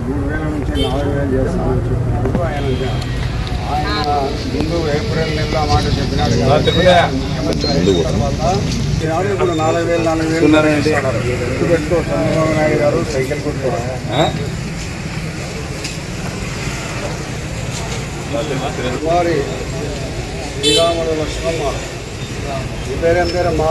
మూడు వేల నుంచి నాలుగు వేలు చేస్తామని చెప్పినాడు ఆయన ఆయన ముందు ఏప్రిల్ నెలలో మాట చెప్పినాడు ఈనాడు ఇప్పుడు నాలుగు వేలు నాలుగు వేలు. గుర్తు పెట్టుకో చంద్రబాబు నాయుడు గారు సైకిల్ కొట్టుకో వారి శ్రీరాముడు లక్ష్మమ్మ. ఈ పేరేం పేరమ్మా?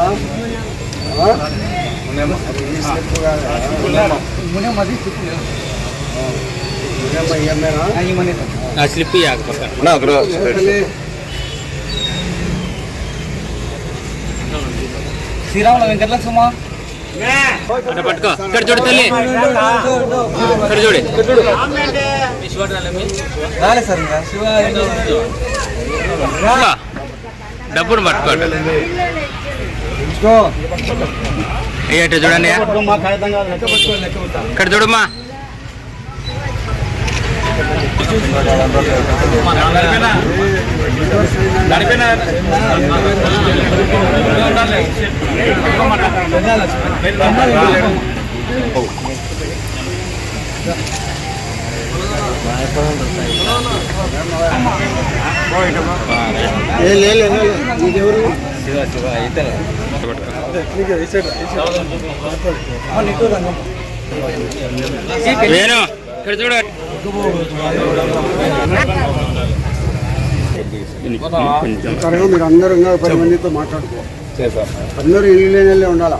ఈ స్లిప్ శ్రీరాముల వెంకటలక్ష్మ అక్కడ పట్టుకో. ఇక్కడ చూడు తల్లి. ఇక్కడ చూడు. రాలే సార్ ఇంకా. శివ డబ్బును పట్టుకోండి. అయ్యట చూడండి. ఇక్కడ చూడమ్మా వేణు ఇక్కడ మీరు అందరూ ఇంకా పది మందితో మాట్లాడుకో అందరూ ఇల్లు లేని వాళ్ళే ఉండాలా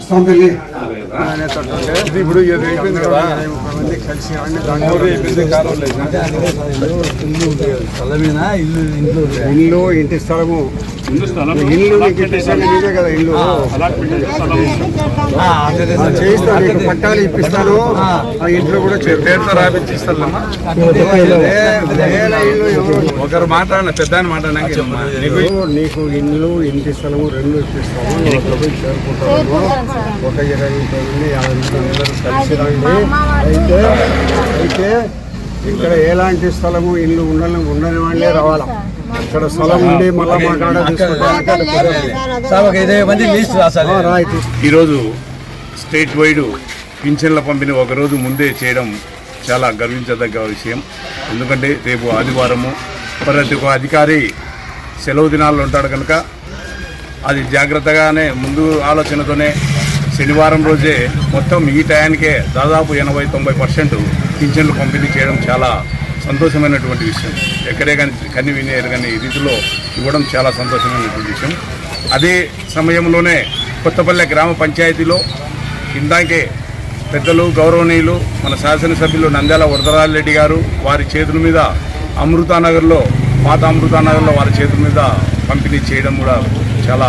ఇస్తాం తల్లి ఇది ఇప్పుడు అయిపోయింది కదా. మంది కలిసి ఇల్లు ఇంట్లో ఇల్లు ఇంటి స్థలము. ఇల్లు నీకు నీదే కదా ఇల్లు ఆ, చేయిస్తాను నీకు. పట్టాలు ఇప్పిస్తాను ఆ. ఇంట్లో కూడా పేరుతో ఎవరు? ఒకరు మాట్లాడిన పెద్ద మాట్లాడినాక నీకు నీకు ఇల్లు ఇంటి స్థలము రెండు ఇప్పిస్తాము. చేరుకుంటాము ఒక ఇరవై ముప్పై మంది యాభై మంది అందరూ కలిసి రండి. అయితే అయితే ఇక్కడ ఎలాంటి స్థలము ఇల్లు ఉండని ఉండని వాళ్ళే రావాలా? ఇక్కడ స్థలం ఉండి మళ్ళా ఈరోజు స్టేట్ వైడ్ పింఛన్ల పంపిణీ ఒకరోజు ముందే చేయడం చాలా గర్వించదగ్గ విషయం. ఎందుకంటే రేపు ఆదివారము ప్రతి ఒక్క అధికారి సెలవు దినాల్లో ఉంటాడు కనుక అది జాగ్రత్తగానే ముందు ఆలోచనతోనే శనివారం రోజే మొత్తం ఈ టయానికే దాదాపు ఎనభై తొంభై పర్సెంట్ పింఛన్లు పంపిణీ చేయడం చాలా సంతోషమైనటువంటి విషయం. ఎక్కడే కానీ కన్ని విని కానీ రీతిలో ఇవ్వడం చాలా సంతోషమైనటువంటి విషయం. అదే సమయంలోనే కొత్తపల్లె గ్రామ పంచాయతీలో ఇందాకే పెద్దలు గౌరవనీయులు మన శాసనసభ్యులు నంద్యాల వరదరాజరెడ్డి గారు వారి చేతుల మీద అమృతానగర్లో పాత అమృతానగర్లో వారి చేతుల మీద పంపిణీ చేయడం కూడా చాలా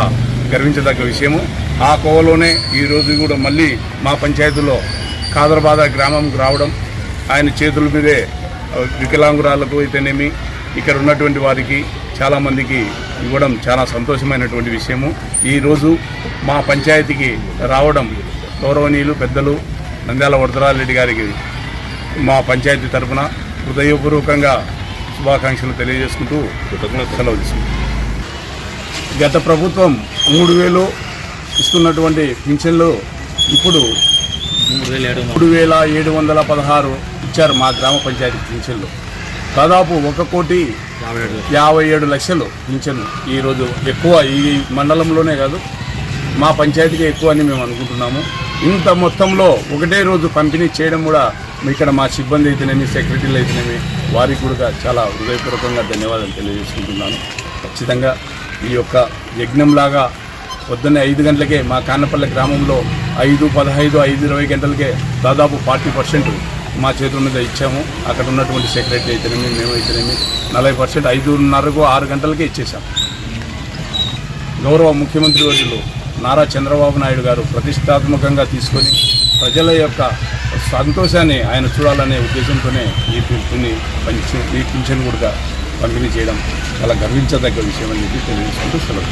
గర్వించదగ్గ విషయము. ఆ కోవలోనే ఈరోజు కూడా మళ్ళీ మా పంచాయతీలో కాదరబాద గ్రామంకు రావడం ఆయన చేతుల మీదే వికలాంగురాలకు అయితేనేమి ఇక్కడ ఉన్నటువంటి వారికి చాలామందికి ఇవ్వడం చాలా సంతోషమైనటువంటి విషయము. ఈరోజు మా పంచాయతీకి రావడం గౌరవనీయులు పెద్దలు నంద్యాల వరదరారెడ్డి గారికి మా పంచాయతీ తరఫున హృదయపూర్వకంగా శుభాకాంక్షలు తెలియజేసుకుంటూ సెలవు గత ప్రభుత్వం మూడు వేలు ఇస్తున్నటువంటి పింఛన్లు ఇప్పుడు మూడు వేల ఏడు వందల పదహారు ఇచ్చారు మా గ్రామ పంచాయతీ పింఛన్లు. దాదాపు ఒక కోటి యాభై ఏడు లక్షలు పింఛను ఈరోజు ఎక్కువ ఈ మండలంలోనే కాదు మా పంచాయతీకి ఎక్కువ అని మేము అనుకుంటున్నాము. ఇంత మొత్తంలో ఒకటే రోజు పంపిణీ చేయడం కూడా ఇక్కడ మా సిబ్బంది అయితేనేమి సెక్రటరీలు అయితేనేమి వారికి కూడా చాలా హృదయపూర్వకంగా ధన్యవాదాలు తెలియజేసుకుంటున్నాను. ఖచ్చితంగా ఈ యొక్క యజ్ఞంలాగా పొద్దున్నే ఐదు గంటలకే మా కాన్నపల్లె గ్రామంలో ఐదు పదహైదు ఐదు ఇరవై గంటలకే దాదాపు ఫార్టీ పర్సెంట్ మా చేతుల మీద ఇచ్చాము. అక్కడ ఉన్నటువంటి సెక్రటరీ అయితేనేమి మేము అయితేనేమి నలభై పర్సెంట్ ఐదున్నరకు ఆరు గంటలకే ఇచ్చేసాం గౌరవ ముఖ్యమంత్రి వర్యులు నారా చంద్రబాబు నాయుడు గారు ప్రతిష్టాత్మకంగా తీసుకొని ప్రజల యొక్క సంతోషాన్ని ఆయన చూడాలనే ఉద్దేశంతోనే ఈ పిలుపుని పంచి ఈ పింఛన్ కూడా పంపిణీ చేయడం చాలా గర్వించదగ్గ విషయం అని చెప్పి తెలియజేసుకుంటూ సెలవు